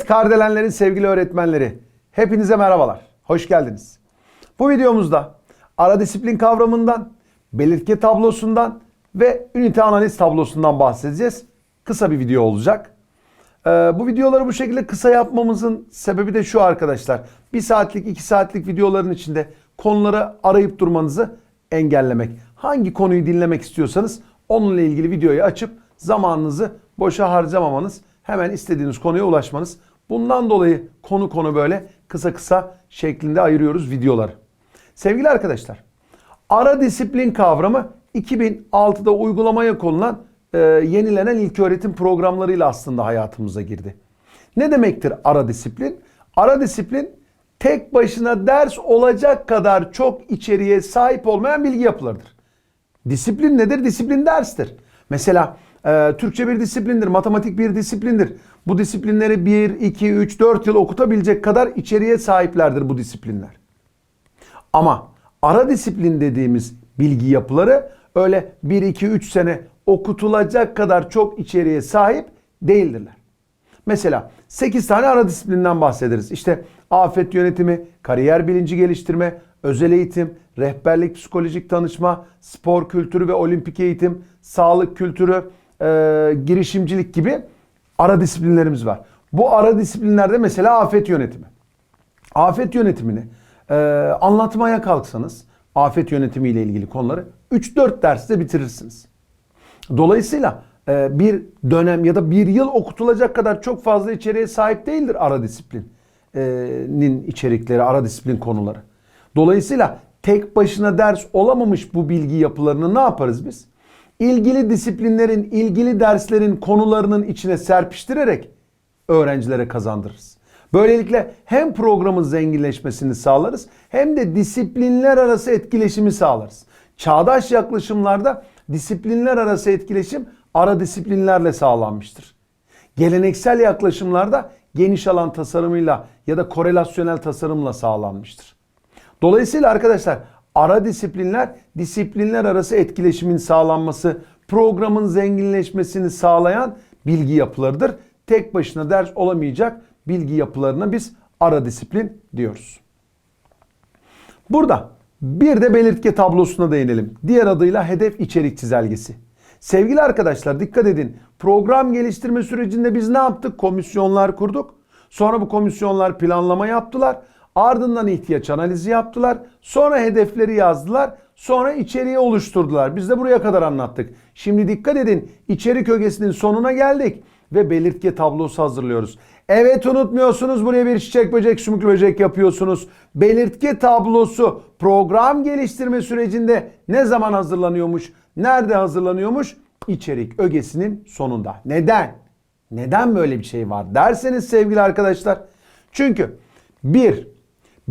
Evet Kardelenlerin sevgili öğretmenleri. Hepinize merhabalar. Hoş geldiniz. Bu videomuzda ara disiplin kavramından, belirtge tablosundan ve ünite analiz tablosundan bahsedeceğiz. Kısa bir video olacak. Ee, bu videoları bu şekilde kısa yapmamızın sebebi de şu arkadaşlar. Bir saatlik, iki saatlik videoların içinde konuları arayıp durmanızı engellemek. Hangi konuyu dinlemek istiyorsanız onunla ilgili videoyu açıp zamanınızı boşa harcamamanız, hemen istediğiniz konuya ulaşmanız. Bundan dolayı konu konu böyle kısa kısa şeklinde ayırıyoruz videoları. Sevgili arkadaşlar, ara disiplin kavramı 2006'da uygulamaya konulan e, yenilenen ilköğretim programlarıyla aslında hayatımıza girdi. Ne demektir ara disiplin? Ara disiplin tek başına ders olacak kadar çok içeriğe sahip olmayan bilgi yapılarıdır. Disiplin nedir? Disiplin derstir. Mesela e, Türkçe bir disiplindir, matematik bir disiplindir. Bu disiplinleri 1, 2, 3, 4 yıl okutabilecek kadar içeriğe sahiplerdir bu disiplinler. Ama ara disiplin dediğimiz bilgi yapıları öyle 1, 2, 3 sene okutulacak kadar çok içeriğe sahip değildirler. Mesela 8 tane ara disiplinden bahsederiz. İşte afet yönetimi, kariyer bilinci geliştirme, özel eğitim, rehberlik, psikolojik danışma, spor kültürü ve olimpik eğitim, sağlık kültürü, e, girişimcilik gibi ara disiplinlerimiz var. Bu ara disiplinlerde mesela afet yönetimi. Afet yönetimini e, anlatmaya kalksanız afet yönetimi ile ilgili konuları 3-4 derste bitirirsiniz. Dolayısıyla e, bir dönem ya da bir yıl okutulacak kadar çok fazla içeriğe sahip değildir ara disiplinin içerikleri, ara disiplin konuları. Dolayısıyla tek başına ders olamamış bu bilgi yapılarını ne yaparız biz? İlgili disiplinlerin, ilgili derslerin konularının içine serpiştirerek öğrencilere kazandırırız. Böylelikle hem programın zenginleşmesini sağlarız hem de disiplinler arası etkileşimi sağlarız. Çağdaş yaklaşımlarda disiplinler arası etkileşim ara disiplinlerle sağlanmıştır. Geleneksel yaklaşımlarda geniş alan tasarımıyla ya da korelasyonel tasarımla sağlanmıştır. Dolayısıyla arkadaşlar ara disiplinler disiplinler arası etkileşimin sağlanması, programın zenginleşmesini sağlayan bilgi yapılarıdır. Tek başına ders olamayacak bilgi yapılarına biz ara disiplin diyoruz. Burada bir de belirtge tablosuna değinelim. Diğer adıyla hedef içerik çizelgesi. Sevgili arkadaşlar dikkat edin. Program geliştirme sürecinde biz ne yaptık? Komisyonlar kurduk. Sonra bu komisyonlar planlama yaptılar. Ardından ihtiyaç analizi yaptılar. Sonra hedefleri yazdılar. Sonra içeriği oluşturdular. Biz de buraya kadar anlattık. Şimdi dikkat edin. İçerik ögesinin sonuna geldik ve belirtge tablosu hazırlıyoruz. Evet unutmuyorsunuz buraya bir çiçek böcek sümüklü böcek yapıyorsunuz. Belirtge tablosu program geliştirme sürecinde ne zaman hazırlanıyormuş? Nerede hazırlanıyormuş? İçerik ögesinin sonunda. Neden? Neden böyle bir şey var derseniz sevgili arkadaşlar. Çünkü bir,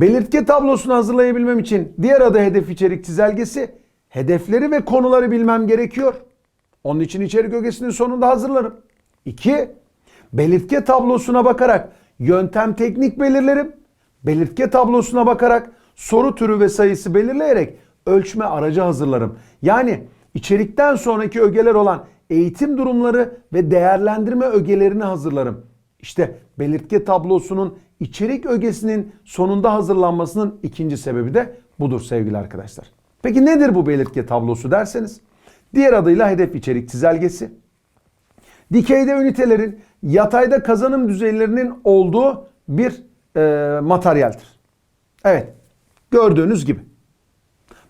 belirtge tablosunu hazırlayabilmem için diğer adı hedef içerik çizelgesi hedefleri ve konuları bilmem gerekiyor. Onun için içerik ögesinin sonunda hazırlarım. 2. Belirtge tablosuna bakarak yöntem teknik belirlerim. Belirtge tablosuna bakarak soru türü ve sayısı belirleyerek ölçme aracı hazırlarım. Yani içerikten sonraki ögeler olan eğitim durumları ve değerlendirme ögelerini hazırlarım. İşte belirtge tablosunun içerik ögesinin sonunda hazırlanmasının ikinci sebebi de budur sevgili arkadaşlar. Peki nedir bu belirtge tablosu derseniz? Diğer adıyla hedef içerik çizelgesi. Dikeyde ünitelerin yatayda kazanım düzeylerinin olduğu bir e, materyaldir. Evet gördüğünüz gibi.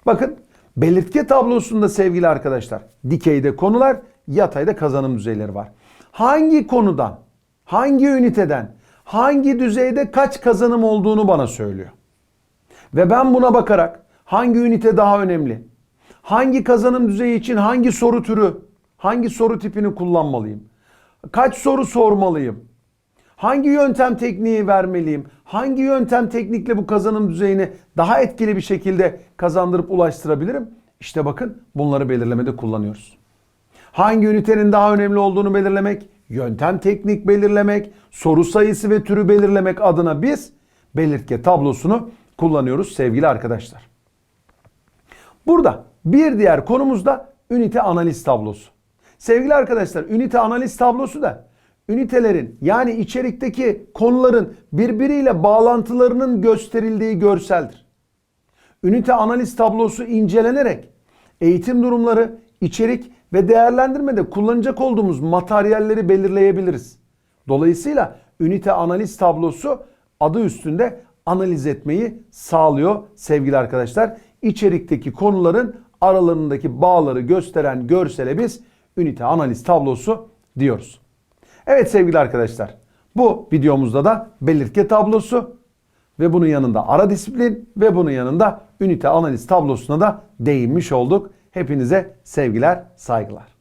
Bakın belirtge tablosunda sevgili arkadaşlar dikeyde konular yatayda kazanım düzeyleri var. Hangi konudan, hangi üniteden, hangi düzeyde kaç kazanım olduğunu bana söylüyor. Ve ben buna bakarak hangi ünite daha önemli, hangi kazanım düzeyi için hangi soru türü, hangi soru tipini kullanmalıyım, kaç soru sormalıyım, hangi yöntem tekniği vermeliyim, hangi yöntem teknikle bu kazanım düzeyini daha etkili bir şekilde kazandırıp ulaştırabilirim. İşte bakın bunları belirlemede kullanıyoruz. Hangi ünitenin daha önemli olduğunu belirlemek, yöntem teknik belirlemek, soru sayısı ve türü belirlemek adına biz belirtge tablosunu kullanıyoruz sevgili arkadaşlar. Burada bir diğer konumuz da ünite analiz tablosu. Sevgili arkadaşlar ünite analiz tablosu da ünitelerin yani içerikteki konuların birbiriyle bağlantılarının gösterildiği görseldir. Ünite analiz tablosu incelenerek eğitim durumları, içerik ve değerlendirmede kullanacak olduğumuz materyalleri belirleyebiliriz. Dolayısıyla ünite analiz tablosu adı üstünde analiz etmeyi sağlıyor sevgili arkadaşlar. İçerikteki konuların aralarındaki bağları gösteren görsele biz ünite analiz tablosu diyoruz. Evet sevgili arkadaşlar bu videomuzda da belirtge tablosu ve bunun yanında ara disiplin ve bunun yanında ünite analiz tablosuna da değinmiş olduk. Hepinize sevgiler, saygılar.